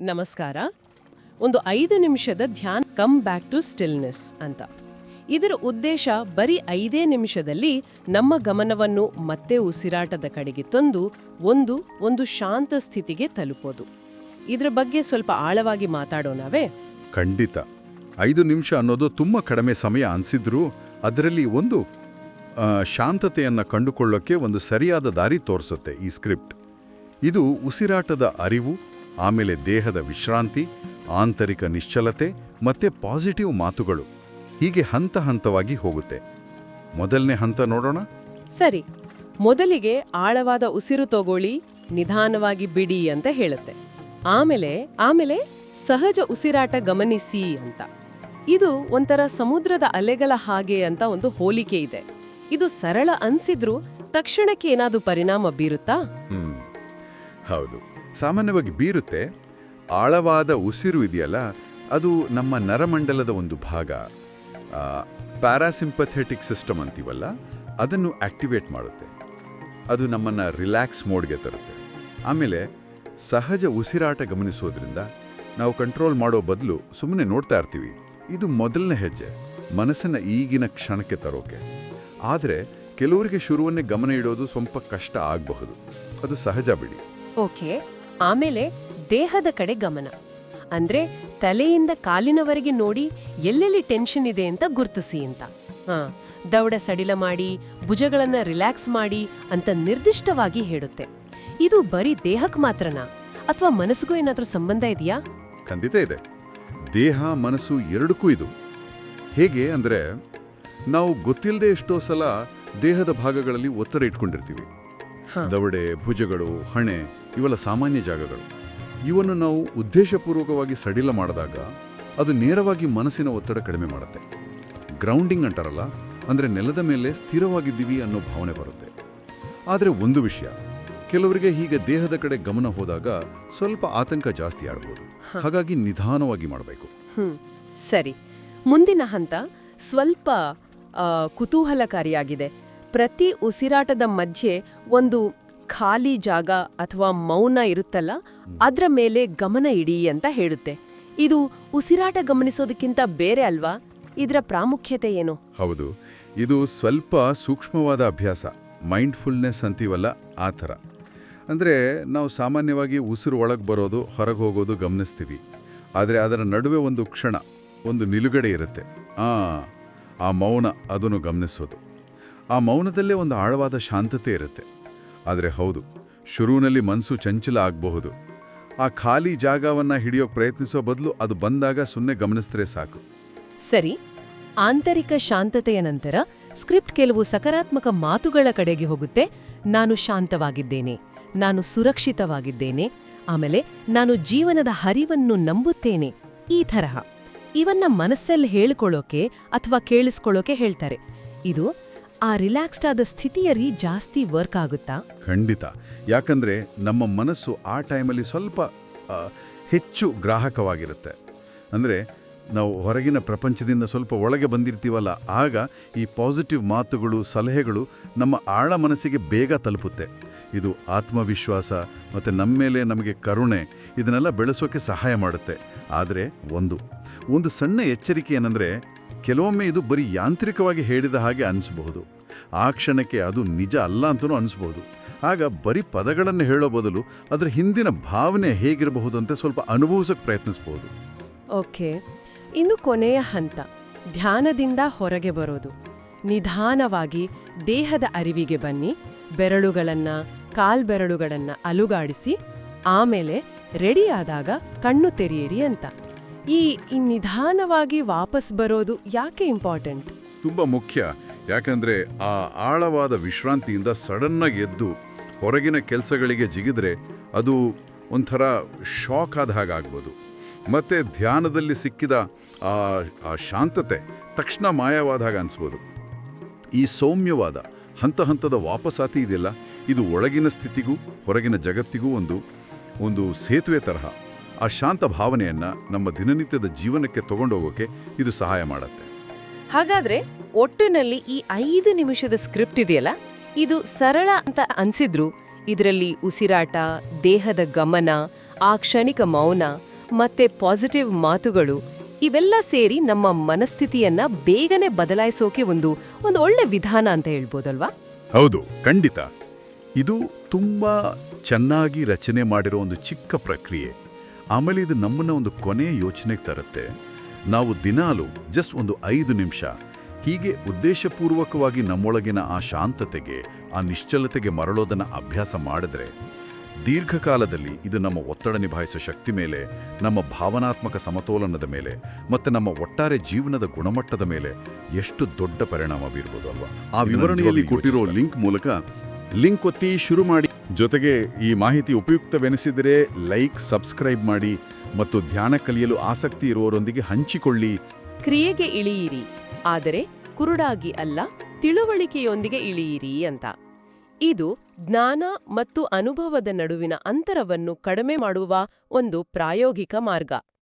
ನಮಸ್ಕಾರ. ಒಂದು ಐದು ನಿಮಿಷದ ಧ್ಯಾನ ಕಮ್ ಬ್ಯಾಕ್ ಟು ಸ್ಟಿಲ್ನೆಸ್ ಅಂತ. ಇದರ ಉದ್ದೇಶ ಬರೀ ಐದೇ ನಿಮಿಷದಲ್ಲಿ ನಮ್ಮ ಗಮನವನ್ನು ಮತ್ತೆ ಉಸಿರಾಟದ ಕಡೆಗೆ ತಂದು ಒಂದು ಒಂದು ಶಾಂತ ಸ್ಥಿತಿಗೆ ತಲುಪೋದು. ಇದರ ಬಗ್ಗೆ ಸ್ವಲ್ಪ ಆಳವಾಗಿ ಮಾತಾಡೋಣವೇ ಖಂಡಿತ. ಐದು ನಿಮಿಷ ಅನ್ನೋದು ತುಂಬ ಕಡಿಮೆ ಸಮಯ ಅನಿಸಿದ್ರೂ ಅದರಲ್ಲಿ ಒಂದು ಶಾಂತತೆಯನ್ನು ಕಂಡುಕೊಳ್ಳೋಕ್ಕೆ ಒಂದು ಸರಿಯಾದ ದಾರಿ ತೋರಿಸುತ್ತೆ ಈ ಸ್ಕ್ರಿಪ್ಟ್. ಇದು ಉಸಿರಾಟದ ಅರಿವು ಆಮೇಲೆ ದೇಹದ ವಿಶ್ರಾಂತಿ ಆಂತರಿಕ ನಿಶ್ಚಲತೆ ಮತ್ತೆ ಪಾಸಿಟಿವ್ ಮಾತುಗಳು. ಹೀಗೆ ಹಂತ ಹಂತವಾಗಿ ಹೋಗುತ್ತೆ. ಮೊದಲನೇ ಹಂತ ನೋಡೋಣ. ಸರಿ. ಮೊದಲಿಗೆ ಆಳವಾದ ಉಸಿರು ತಗೊಳ್ಳಿ ನಿಧಾನವಾಗಿ ಬಿಡಿ ಅಂತ ಹೇಳುತ್ತೆ. ಆಮೇಲೆ ಆಮೇಲೆ ಸಹಜ ಉಸಿರಾಟ ಗಮನಿಸಿ ಅಂತ. ಇದು ಒಂಥರ ಸಮುದ್ರದ ಅಲೆಗಳ ಹಾಗೆ ಅಂತ ಒಂದು ಹೋಲಿಕೆ ಇದೆ. ಇದು ಸರಳ ಅನ್ಸಿದ್ರೂ ತಕ್ಷಣಕ್ಕೆ ಏನಾದರೂ ಪರಿಣಾಮ ಬೀರುತ್ತಾ? ಹ್ಮ್. ಹೌದು. ಸಾಮಾನ್ಯವಾಗಿ ಬೀರುತ್ತೆ. ಆಳವಾದ ಉಸಿರು ಇದೆಯಲ್ಲ, ಅದು ನಮ್ಮ ನರಮಂಡಲದ ಒಂದು ಭಾಗ. ಪ್ಯಾರಾಸಿಂಪಥೆಟಿಕ್ ಸಿಸ್ಟಮ್ ಅಂತೀವಲ್ಲ, ಅದನ್ನು ಆಕ್ಟಿವೇಟ್ ಮಾಡುತ್ತೆ. ಅದು ನಮ್ಮನ್ನು ರಿಲ್ಯಾಕ್ಸ್ ಮೋಡ್ಗೆ ತರುತ್ತೆ. ಆಮೇಲೆ ಸಹಜ ಉಸಿರಾಟ ಗಮನಿಸೋದ್ರಿಂದ ನಾವು ಕಂಟ್ರೋಲ್ ಮಾಡೋ ಬದಲು ಸುಮ್ಮನೆ ನೋಡ್ತಾ ಇರ್ತೀವಿ. ಇದು ಮೊದಲನೇ ಹೆಜ್ಜೆ, ಮನಸ್ಸನ್ನು ಈಗಿನ ಕ್ಷಣಕ್ಕೆ ತರೋಕೆ. ಆದರೆ ಕೆಲವರಿಗೆ ಶುರುವನ್ನೇ ಗಮನ ಇಡೋದು ಸ್ವಲ್ಪ ಕಷ್ಟ ಆಗಬಹುದು. ಅದು ಸಹಜ ಬಿಡಿ. ಓಕೆ ಆಮೇಲೆ ದೇಹದ ಕಡೆ ಗಮನ. ಅಂದ್ರೆ ತಲೆಯಿಂದ ಕಾಲಿನವರೆಗೆ ನೋಡಿ ಎಲ್ಲೆಲ್ಲಿ ಟೆನ್ಷನ್ ಇದೆ ಅಂತ ಗುರ್ತಿಸಿ ಅಂತ. ಹಾ ದೌಡ ಸಡಿಲ ಮಾಡಿ ಭುಜಗಳನ್ನ ರಿಲ್ಯಾಕ್ಸ್ ಮಾಡಿ ಅಂತ ನಿರ್ದಿಷ್ಟವಾಗಿ ಹೇಳುತ್ತೆ. ಇದು ಬರೀ ದೇಹಕ್ಕೆ ಮಾತ್ರನಾ? ಅಥವಾ ಮನಸ್ಸಿಗೂ ಏನಾದರೂ ಸಂಬಂಧ ಇದೆಯಾ? ಖಂಡಿತ ಇದೆ. ದೇಹ ಮನಸ್ಸು ಎರಡಕ್ಕೂ ಇದು. ಹೇಗೆ ಅಂದರೆ ನಾವು ಗೊತ್ತಿಲ್ಲದೆ ಎಷ್ಟೋ ಸಲ ದೇಹದ ಭಾಗಗಳಲ್ಲಿ ಒತ್ತಡ ಇಟ್ಕೊಂಡಿರ್ತೀವಿ. ಹಾ. ದವಡೆ ಭುಜಗಳು ಹಣೆ ಇವೆಲ್ಲ ಸಾಮಾನ್ಯ ಜಾಗಗಳು. ಇವನ್ನು ನಾವು ಉದ್ದೇಶಪೂರ್ವಕವಾಗಿ ಸಡಿಲ ಮಾಡಿದಾಗ ಅದು ನೇರವಾಗಿ ಮನಸ್ಸಿನ ಒತ್ತಡ ಕಡಿಮೆ ಮಾಡುತ್ತೆ. ಗ್ರೌಂಡಿಂಗ್ ಅಂತಾರಲ್ಲ ಅಂದರೆ ನೆಲದ ಮೇಲೆ ಸ್ಥಿರವಾಗಿದ್ದೀವಿ ಅನ್ನೋ ಭಾವನೆ ಬರುತ್ತೆ. ಆದರೆ ಒಂದು ವಿಷಯ ಕೆಲವರಿಗೆ ಹೀಗೆ ದೇಹದ ಕಡೆ ಗಮನ ಹೋದಾಗ ಸ್ವಲ್ಪ ಆತಂಕ ಜಾಸ್ತಿ ಆಡ್ಬೋದು ಹಾಗಾಗಿ ನಿಧಾನವಾಗಿ ಮಾಡಬೇಕು. ಸರಿ. ಮುಂದಿನ ಹಂತ ಸ್ವಲ್ಪ ಕುತೂಹಲಕಾರಿಯಾಗಿದೆ. ಪ್ರತಿ ಉಸಿರಾಟದ ಮಧ್ಯೆ ಒಂದು ಖಾಲಿ ಜಾಗ ಅಥವಾ ಮೌನ ಇರುತ್ತಲ್ಲ, ಅದರ ಮೇಲೆ ಗಮನ ಇಡಿ ಅಂತ ಹೇಳುತ್ತೆ. ಇದು ಉಸಿರಾಟ ಗಮನಿಸೋದಕ್ಕಿಂತ ಬೇರೆ ಅಲ್ವಾ? ಇದರ ಪ್ರಾಮುಖ್ಯತೆ ಏನು? ಹೌದು, ಇದು ಸ್ವಲ್ಪ ಸೂಕ್ಷ್ಮವಾದ ಅಭ್ಯಾಸ, ಮೈಂಡ್ಫುಲ್ನೆಸ್ ಅಂತೀವಲ್ಲ ಆ ಥರ. ಅಂದರೆ ನಾವು ಸಾಮಾನ್ಯವಾಗಿ ಉಸಿರು ಒಳಗೆ ಬರೋದು, ಹೊರಗೆ ಹೋಗೋದು ಗಮನಿಸ್ತೀವಿ. ಆದರೆ ಅದರ ನಡುವೆ ಒಂದು ಕ್ಷಣ, ಒಂದು ನಿಲುಗಡೆ ಇರುತ್ತೆ. ಆ ಆ ಮೌನ ಅದನ್ನು ಗಮನಿಸೋದು. ಆ ಮೌನದಲ್ಲೇ ಒಂದು ಆಳವಾದ ಶಾಂತತೆ ಇರುತ್ತೆ. ಆದರೆ ಹೌದು, ಶುರುವಿನಲ್ಲಿ ಮನಸ್ಸು ಚಂಚಲ ಆಗಬಹುದು. ಆ ಖಾಲಿ ಜಾಗವನ್ನು ಹಿಡಿಯೋಕೆ ಪ್ರಯತ್ನಿಸೋ ಬದಲು ಅದು ಬಂದಾಗ ಸುಮ್ಮನೆ ಗಮನಿಸಿದ್ರೆ ಸಾಕು. ಸರಿ, ಆಂತರಿಕ ಶಾಂತತೆಯ ನಂತರ ಸ್ಕ್ರಿಪ್ಟ್ ಕೆಲವು ಸಕಾರಾತ್ಮಕ ಮಾತುಗಳ ಕಡೆಗೆ ಹೋಗುತ್ತೆ. ನಾನು ಶಾಂತವಾಗಿದ್ದೇನೆ, ನಾನು ಸುರಕ್ಷಿತವಾಗಿದ್ದೇನೆ, ಆಮೇಲೆ ನಾನು ಜೀವನದ ಹರಿವನ್ನು ನಂಬುತ್ತೇನೆ, ಈ ತರಹ. ಇವನ್ನ ಮನಸ್ಸಲ್ಲಿ ಹೇಳ್ಕೊಳ್ಳೋಕೆ ಅಥವಾ ಕೇಳಿಸ್ಕೊಳ್ಳೋಕೆ ಹೇಳ್ತಾರೆ. ಇದು ಆ ರಿಲ್ಯಾಕ್ಸ್ಡ್ ಆದ ಸ್ಥಿತಿಯರಿ ಜಾಸ್ತಿ ವರ್ಕ್ ಆಗುತ್ತಾ? ಖಂಡಿತ. ಯಾಕಂದ್ರೆ ನಮ್ಮ ಮನಸ್ಸು ಆ ಟೈಮಲ್ಲಿ ಸ್ವಲ್ಪ ಹೆಚ್ಚು ಗ್ರಾಹಕವಾಗಿರುತ್ತೆ. ಅಂದರೆ ನಾವು ಹೊರಗಿನ ಪ್ರಪಂಚದಿಂದ ಸ್ವಲ್ಪ ಒಳಗೆ ಬಂದಿರ್ತೀವಲ್ಲ, ಆಗ ಈ ಪಾಸಿಟಿವ್ ಮಾತುಗಳು, ಸಲಹೆಗಳು ನಮ್ಮ ಆಳ ಮನಸ್ಸಿಗೆ ಬೇಗ ತಲುಪುತ್ತೆ. ಇದು ಆತ್ಮವಿಶ್ವಾಸ ಮತ್ತು ನಮ್ಮ ಮೇಲೆ ನಮಗೆ ಕರುಣೆ, ಇದನ್ನೆಲ್ಲ ಬೆಳೆಸೋಕೆ ಸಹಾಯ ಮಾಡುತ್ತೆ. ಆದರೆ ಒಂದು ಒಂದು ಸಣ್ಣ ಎಚ್ಚರಿಕೆ ಏನಂದರೆ ಕೆಲವೊಮ್ಮೆ ಇದು ಬರೀ ಯಾಂತ್ರಿಕವಾಗಿ ಹೇಳಿದ ಹಾಗೆ ಅನಿಸಬಹುದು. ಆ ಕ್ಷಣಕ್ಕೆ ಅದು ನಿಜ ಅಲ್ಲ ಅಂತಲೂ ಅನಿಸ್ಬೋದು ಆಗ ಬರೀ ಪದಗಳನ್ನು ಹೇಳೋ ಬದಲು ಅದರ ಹಿಂದಿನ ಭಾವನೆ ಹೇಗಿರಬಹುದು ಅಂತ ಸ್ವಲ್ಪ ಅನುಭವಿಸಕ್ಕೆ ಪ್ರಯತ್ನಿಸ್ಬೋದು. ಓಕೆ. ಇನ್ನು ಕೊನೆಯ ಹಂತ. ಧ್ಯಾನದಿಂದ ಹೊರಗೆ ಬರೋದು. ನಿಧಾನವಾಗಿ ದೇಹದ ಅರಿವಿಗೆ ಬನ್ನಿ. ಬೆರಳುಗಳನ್ನು, ಕಾಲ್ಬೆರಳುಗಳನ್ನ ಅಲುಗಾಡಿಸಿ, ಆಮೇಲೆ ರೆಡಿಯಾದಾಗ ಕಣ್ಣು ತೆರೆಯಿರಿ ಅಂತ. ಈ ನಿಧಾನವಾಗಿ ವಾಪಸ್ ಬರೋದು ಯಾಕೆ ಇಂಪಾರ್ಟೆಂಟ್? ತುಂಬ ಮುಖ್ಯ. ಯಾಕಂದ್ರೆ ಆ ಆಳವಾದ ವಿಶ್ರಾಂತಿಯಿಂದ ಸಡನ್ನಾಗಿ ಎದ್ದು ಹೊರಗಿನ ಕೆಲಸಗಳಿಗೆ ಜಿಗಿದ್ರೆ ಅದು ಒಂಥರ ಶಾಕ್ ಆದ ಹಾಗಾಗ್ಬೋದು ಮತ್ತೆ ಧ್ಯಾನದಲ್ಲಿ ಸಿಕ್ಕಿದ ಆ ಆ ಶಾಂತತೆ ತಕ್ಷಣ ಮಾಯವಾದ ಹಾಗೆ ಅನಿಸ್ಬೋದು. ಈ ಸೌಮ್ಯವಾದ, ಹಂತ ಹಂತದ ವಾಪಸಾತಿ ಇದೆಯಲ್ಲ, ಇದು ಒಳಗಿನ ಸ್ಥಿತಿಗೂ ಹೊರಗಿನ ಜಗತ್ತಿಗೂ ಒಂದು ಒಂದು ಸೇತುವೆ ತರಹ. ಆ ಶಾಂತ ಭಾವನೆಯನ್ನ ನಮ್ಮ ದಿನನಿತ್ಯದ ಜೀವನಕ್ಕೆ ತಗೊಂಡೋಗೋಕೆ ಇದು ಸಹಾಯ ಮಾಡುತ್ತೆ. ಹಾಗಾದ್ರೆ ಒಟ್ಟಿನಲ್ಲಿ ಈ ಐದು ನಿಮಿಷದ ಸ್ಕ್ರಿಪ್ಟ್ ಇದೆಯಲ್ಲ? ಇದು ಸರಳ ಅಂತ ಅನ್ಸಿದ್ರು ಇದರಲ್ಲಿ ಉಸಿರಾಟ ದೇಹದ ಗಮನ ಆ ಕ್ಷಣಿಕ ಮೌನ ಮತ್ತೆ ಪಾಸಿಟಿವ್ ಮಾತುಗಳು ಇವೆಲ್ಲ ಸೇರಿ ನಮ್ಮ ಮನಸ್ಥಿತಿಯನ್ನ ಬೇಗನೆ ಬದಲಾಯಿಸೋಕೆ ಒಂದು ಒಂದು ಒಳ್ಳೆ ವಿಧಾನ ಅಂತ ಹೇಳ್ಬೋದಲ್ವಾ? ಹೌದು ಖಂಡಿತ. ಇದು ತುಂಬಾ ಚೆನ್ನಾಗಿ ರಚನೆ ಮಾಡಿರೋ ಒಂದು ಚಿಕ್ಕ ಪ್ರಕ್ರಿಯೆ. ಆಮೇಲೆ ಇದು ನಮ್ಮನ್ನ ಒಂದು ಕೊನೆಯ ಯೋಚನೆಗೆ ತರುತ್ತೆ. ನಾವು ದಿನಾಲು ಜಸ್ಟ್ ಒಂದು ಐದು ನಿಮಿಷ ಹೀಗೆ ಉದ್ದೇಶಪೂರ್ವಕವಾಗಿ ನಮ್ಮೊಳಗಿನ ಆ ಶಾಂತತೆಗೆ ಆ ನಿಶ್ಚಲತೆಗೆ ಮರಳೋದನ್ನು ಅಭ್ಯಾಸ ಮಾಡಿದ್ರೆ ದೀರ್ಘಕಾಲದಲ್ಲಿ ಇದು ನಮ್ಮ ಒತ್ತಡ ನಿಭಾಯಿಸೋ ಶಕ್ತಿ ಮೇಲೆ ನಮ್ಮ ಭಾವನಾತ್ಮಕ ಸಮತೋಲನದ ಮೇಲೆ ಮತ್ತೆ ನಮ್ಮ ಒಟ್ಟಾರೆ ಜೀವನದ ಗುಣಮಟ್ಟದ ಮೇಲೆ ಎಷ್ಟು ದೊಡ್ಡ ಪರಿಣಾಮ ಬೀರ್ಬೋದು ಅಲ್ವಾ? ಆ ವಿವರಣೆಯಲ್ಲಿ ಕೊಟ್ಟಿರೋ ಲಿಂಕ್ ಮೂಲಕ ಲಿಂಕ್ ಒತ್ತಿ ಶುರು ಮಾಡಿ. ಜೊತೆಗೆ ಈ ಮಾಹಿತಿ ಉಪಯುಕ್ತವೆನಿಸಿದರೆ ಲೈಕ್, ಸಬ್ಸ್ಕ್ರೈಬ್ ಮಾಡಿ ಮತ್ತು ಧ್ಯಾನ ಕಲಿಯಲು ಆಸಕ್ತಿ ಇರುವವರೊಂದಿಗೆ ಹಂಚಿಕೊಳ್ಳಿ. ಕ್ರಿಯೆಗೆ ಇಳಿಯಿರಿ, ಆದರೆ ಕುರುಡಾಗಿ ಅಲ್ಲ, ತಿಳುವಳಿಕೆಯೊಂದಿಗೆ ಇಳಿಯಿರಿ ಅಂತ. ಇದು ಜ್ಞಾನ ಮತ್ತು ಅನುಭವದ ನಡುವಿನ ಅಂತರವನ್ನು ಕಡಿಮೆ ಮಾಡುವ ಒಂದು ಪ್ರಾಯೋಗಿಕ ಮಾರ್ಗ.